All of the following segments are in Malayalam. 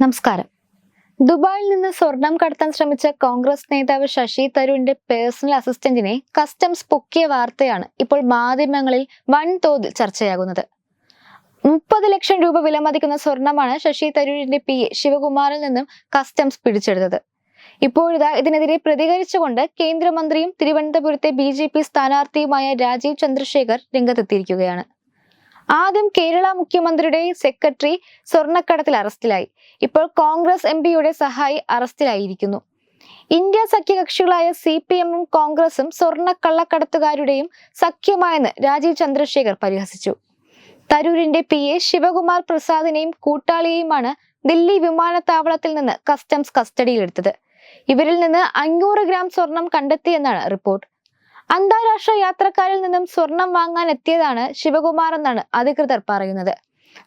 നമസ്കാരം. ദുബായിൽ നിന്ന് സ്വർണം കടത്താൻ ശ്രമിച്ച കോൺഗ്രസ് നേതാവ് ശശി തരൂരിന്റെ പേഴ്സണൽ അസിസ്റ്റന്റിനെ കസ്റ്റംസ് പൊക്കിയ വാർത്തയാണ് ഇപ്പോൾ മാധ്യമങ്ങളിൽ വൻതോതിൽ ചർച്ചയാകുന്നത്. മുപ്പത് ലക്ഷം രൂപ വിലമതിക്കുന്ന സ്വർണമാണ് ശശി തരൂരിന്റെ പി എ ശിവകുമാറിൽ നിന്നും കസ്റ്റംസ് പിടിച്ചെടുത്തത്. ഇപ്പോഴിതാ ഇതിനെതിരെ പ്രതികരിച്ചുകൊണ്ട് കേന്ദ്രമന്ത്രിയും തിരുവനന്തപുരത്തെ ബി ജെ പി സ്ഥാനാർത്ഥിയുമായ രാജീവ് ചന്ദ്രശേഖർ രംഗത്തെത്തിയിരിക്കുകയാണ്. ആദ്യം കേരള മുഖ്യമന്ത്രിയുടെ സെക്രട്ടറി സ്വർണക്കടത്തിൽ അറസ്റ്റിലായി. ഇപ്പോൾ കോൺഗ്രസ് എം പിയുടെ സഹായി അറസ്റ്റിലായിരിക്കുന്നു. ഇന്ത്യ സഖ്യകക്ഷികളായ സി പി എമ്മും കോൺഗ്രസും സ്വർണക്കള്ളക്കടത്തുകാരുടെയും സഖ്യമായെന്ന് രാജീവ് ചന്ദ്രശേഖർ പരിഹസിച്ചു. തരൂരിന്റെ പി എ ശിവകുമാർ പ്രസാദിനെയും കൂട്ടാളിയെയുമാണ് ദില്ലി വിമാനത്താവളത്തിൽ നിന്ന് കസ്റ്റംസ് കസ്റ്റഡിയിലെടുത്തത്. ഇവരിൽ നിന്ന് അഞ്ഞൂറ് ഗ്രാം സ്വർണം കണ്ടെത്തിയെന്നാണ് റിപ്പോർട്ട്. അന്താരാഷ്ട്ര യാത്രക്കാരിൽ നിന്നും സ്വർണം വാങ്ങാൻ എത്തിയതാണ് ശിവകുമാർ എന്നാണ് അധികൃതർ പറയുന്നത്.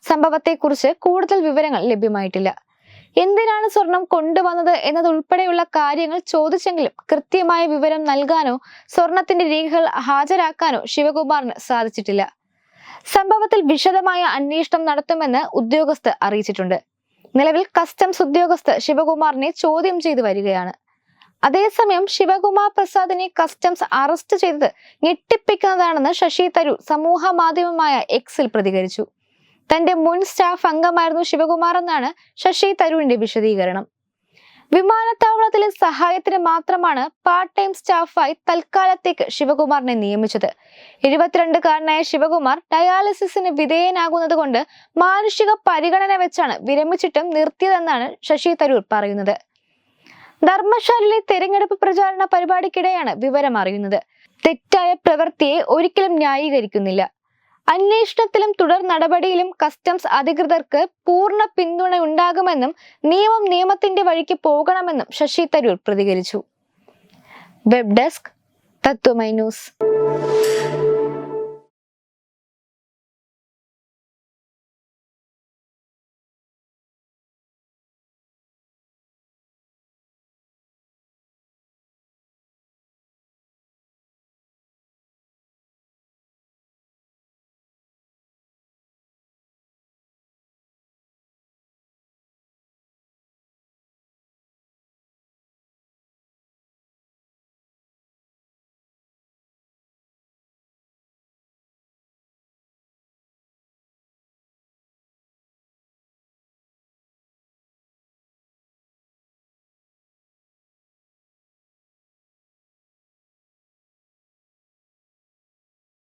സംഭവത്തെക്കുറിച്ച് കൂടുതൽ വിവരങ്ങൾ ലഭ്യമായിട്ടില്ല. എന്തിനാണ് സ്വർണം കൊണ്ടുവന്നത് എന്നതുൾപ്പെടെയുള്ള കാര്യങ്ങൾ ചോദിച്ചെങ്കിലും കൃത്യമായ വിവരം നൽകാനോ സ്വർണത്തിന്റെ രേഖകൾ ഹാജരാക്കാനോ ശിവകുമാറിന് സാധിച്ചിട്ടില്ല. സംഭവത്തിൽ വിശദമായ അന്വേഷണം നടത്തുമെന്ന് ഉദ്യോഗസ്ഥർ അറിയിച്ചിട്ടുണ്ട്. നിലവിൽ കസ്റ്റംസ് ഉദ്യോഗസ്ഥർ ശിവകുമാറിനെ ചോദ്യം ചെയ്തു വരികയാണ്. അതേസമയം ശിവകുമാർ പ്രസാദിനെ കസ്റ്റംസ് അറസ്റ്റ് ചെയ്തത് ഞെട്ടിപ്പിക്കുന്നതാണെന്ന് ശശി തരൂർ സമൂഹ മാധ്യമമായ എക്സിൽ പ്രതികരിച്ചു. തന്റെ മുൻ സ്റ്റാഫ് അംഗമായിരുന്നു ശിവകുമാർ എന്നാണ് ശശി തരൂരിന്റെ വിശദീകരണം. വിമാനത്താവളത്തിലെ സഹായത്തിന് മാത്രമാണ് പാർട്ട് ടൈം സ്റ്റാഫായി തൽക്കാലത്തേക്ക് ശിവകുമാറിനെ നിയമിച്ചത്. എഴുപത്തിരണ്ടുകാരനായ ശിവകുമാർ ഡയാലിസിസിന് വിധേയനാകുന്നത് കൊണ്ട് മാനുഷിക പരിഗണന വെച്ചാണ് വിരമിച്ചിട്ടും നിർത്തിയതെന്നാണ് ശശി തരൂർ പറയുന്നത്. ധർമ്മശാലയിലെ തെരഞ്ഞെടുപ്പ് പ്രചാരണ പരിപാടിക്കിടെയാണ് വിവരം അറിയുന്നത്. തെറ്റായ പ്രവൃത്തിയെ ഒരിക്കലും ന്യായീകരിക്കുന്നില്ല. അന്വേഷണത്തിലും തുടർ നടപടിയിലും കസ്റ്റംസ് അധികൃതർക്ക് പൂർണ പിന്തുണ ഉണ്ടാകുമെന്നും നിയമം നിയമത്തിന്റെ വഴിക്ക് പോകണമെന്നും ശശി തരൂർ പ്രതികരിച്ചു. Web desk Tatwamayi news.